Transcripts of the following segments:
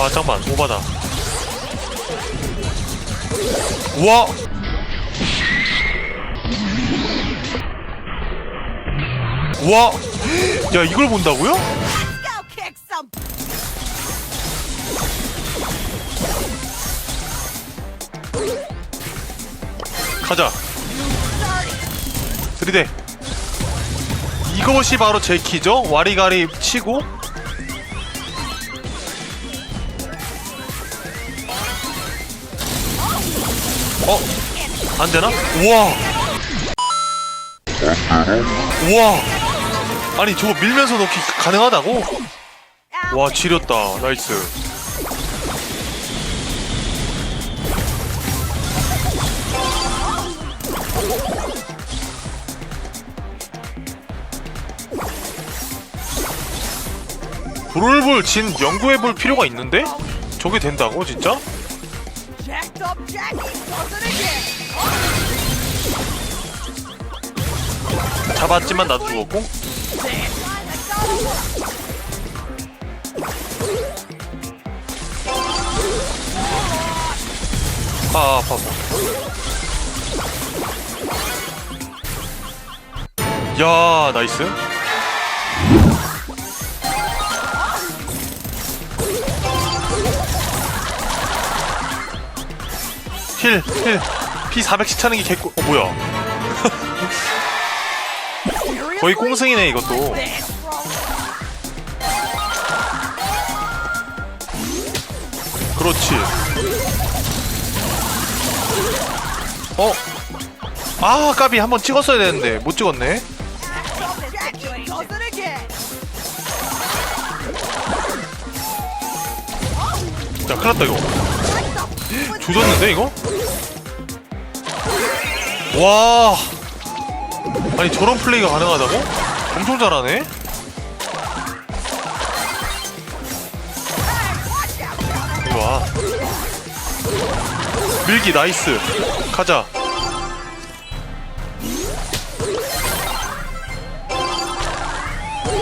아 잠깐만 오바다. 우와! 우와! 야 이걸 본다고요? 가자. 들이대. 이것이 바로 제 키죠? 와리가리 치고 어? 안 되나? 우와 우와 아니 저거 밀면서 넣기 가능하다고? 와 지렸다 나이스 브롤볼 진 연구해볼 필요가 있는데? 저게 된다고 진짜? Jacked up Jackie does it again. 잡았지만 나도 죽었고 That's gotta work. 아 아파 아파 야 나이스 힐힐. P400씩 차는 게 개꿀. 어 뭐야? 거의 꽁승이네 이것도. 그렇지. 어? 아 까비. 한번 찍었어야 되는데. 못 찍었네. again. 야 큰일 났다 이거 조졌는데 이거? 와 아니 저런 플레이가 가능하다고? 엄청 잘하네 Watch out, brother. 이리 와 밀기 나이스 가자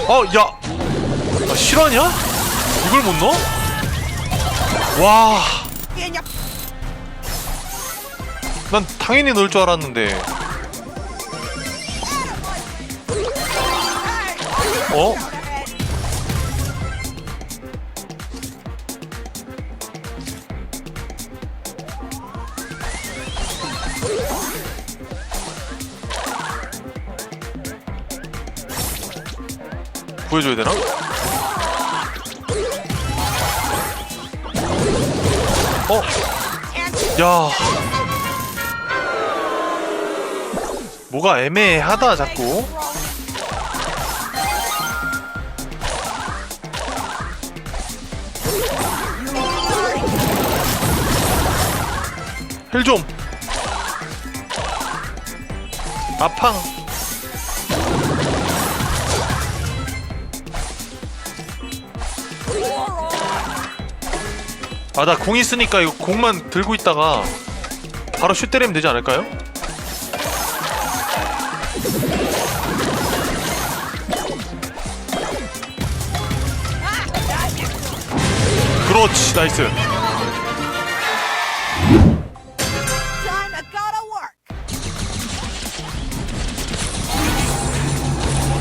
어, 야! 아, 실화냐? 이걸 못 넣어? 와, 난 당연히 넣을 줄 알았는데. 어? 구해줘야 되나? 어? 야. 뭐가 애매하다, 자꾸. 힐 좀. 아팡. 아, 나 공 있으니까 이거 공만 들고 있다가 바로 슛 때리면 되지 않을까요? 그렇지, 나이스.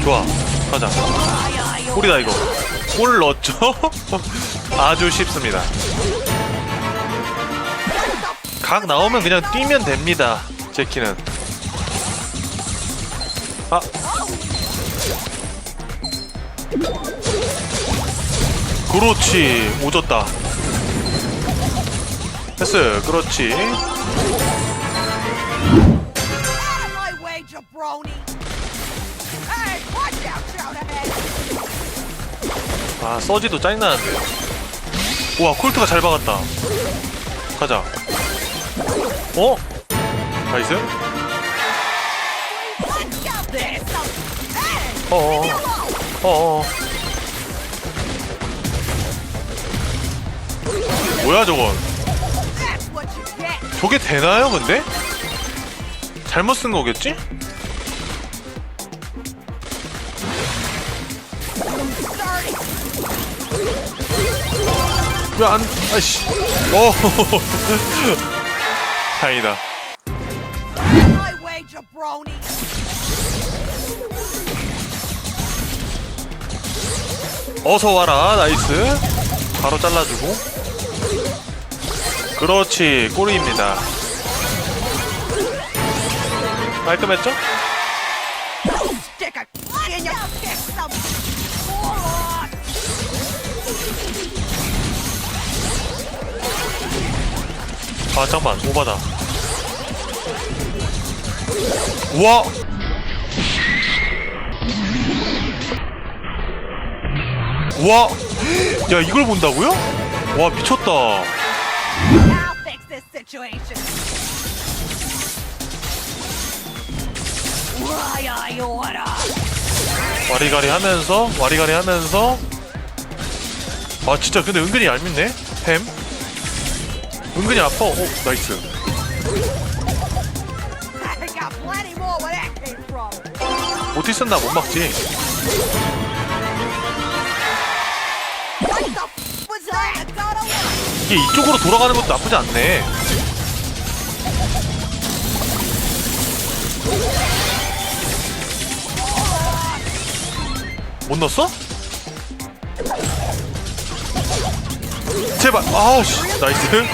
좋아, 가자. 골이다 이거. 골 넣었죠? 아주 쉽습니다. 각 나오면 그냥 뛰면 됩니다. 제키는. 아. 그렇지. 오졌다. 됐어. 그렇지. 아, 서지도 짜증나는데. 우와, 콜트가 잘 박았다. 가자. 어? 나이스? 어어. 어어. 뭐야, 저건? 저게 되나요, 근데? 잘못 쓴 거겠지? 왜 안 아이씨 어 다행이다. 어서 와라 나이스 바로 잘라주고 그렇지 꼬리입니다. 깔끔했죠? 아 잠깐만 오바다. 우와! 우와! 야 이걸 본다고요? 와 미쳤다 I'll fix this situation. Why I order? 와리가리 하면서 와리가리 하면서 아 진짜 근데 은근히 얄밉네 햄 은근히 아파 오 나이스 I got plenty more where that came from. 모티스는 나 못 막지 What the f was that? 이게 이쪽으로 돌아가는 것도 나쁘지 않네. 못 넣었어? 제발. 아우씨. 나이스